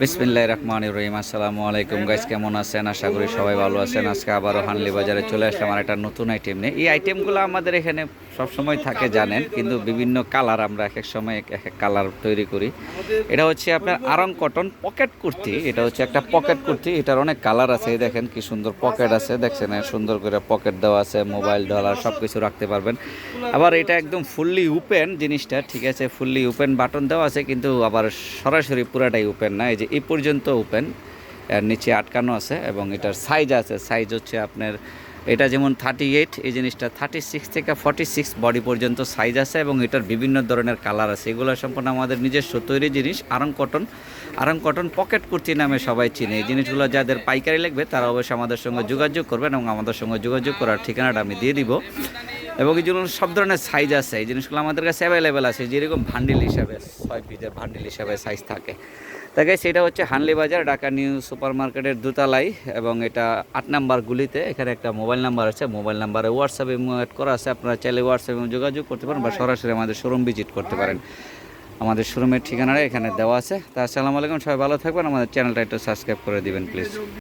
বিসমিল্লাহ রহমান রহিম। আসসালামু আলাইকুম গাইস কেমন আছেন? আশা করি সবাই ভালো আছেন। আজকে আবারও হানলি বাজারে চলে আসলাম আর একটা নতুন আইটেম নিয়ে। এই আইটেমগুলো আমাদের এখানে সবসময় থাকে জানেন, কিন্তু বিভিন্ন কালার আমরা এক এক সময় এক এক কালার তৈরি করি। এটা হচ্ছে আপনার আরং কটন পকেট কুর্তি, এটা হচ্ছে একটা পকেট কুর্তি, এটার অনেক কালার আছে দেখেন কি সুন্দর পকেট আছে, দেখছেন সুন্দর করে পকেট দেওয়া আছে, মোবাইল, ডলার সব কিছু রাখতে পারবেন। আবার এটা একদম ফুললি ওপেন জিনিসটা, ঠিক আছে, ফুললি ওপেন বাটন দেওয়া আছে, কিন্তু আবার সরাসরি পুরাটাই ওপেন না, এই যে এই পর্যন্ত ওপেন। নিচে আটকানো আছে এবং এটার সাইজ আছে। সাইজ হচ্ছে আপনার, এটা যেমন থার্টি এইট এই জিনিসটা থার্টি সিক্স থেকে ফর্টি সিক্স বডি পর্যন্ত সাইজ আছে এবং এটার বিভিন্ন ধরনের কালার আছে। এগুলো সম্পূর্ণ আমাদের নিজস্ব তৈরি জিনিস, Aarong cotton Aarong cotton pocket kurti নামে সবাই চিনে। এই জিনিসগুলো যাদের পাইকারি লাগবে, তারা অবশ্যই আমাদের সঙ্গে যোগাযোগ করবেন এবং আমাদের সঙ্গে যোগাযোগ করার ঠিকানাটা আমি দিয়ে দিব। এবং এই জন্য সব ধরনের সাইজ আছে। এই জিনিসগুলো আমাদের কাছে অ্যাভেলেবেল আছে। যেরকম ভান্ডিল হিসাবে ছয় পিসের ভান্ডিল হিসাবে সাইজ থাকে। তাকে সেটা হচ্ছে হানলি বাজার, ঢাকা নিউ সুপার মার্কেটের দোতলাই এবং এটা আট নাম্বার গুলিতে। এখানে একটা মোবাইল নাম্বার আছে। মোবাইল নাম্বারে হোয়াটসঅ্যাপে অ্যাড করা আছে। আপনারা চাইলে হোয়াটসঅ্যাপে যোগাযোগ করতে পারেন বা সরাসরি আমাদের শোরুম ভিজিট করতে পারেন। আমাদের শোরুমের ঠিকানাটা এখানে দেওয়া আছে। তা আসসালামু আলাইকুম, সবাই ভালো থাকবেন। আমাদের চ্যানেলটা একটু সাবস্ক্রাইব করে দিবেন প্লিজ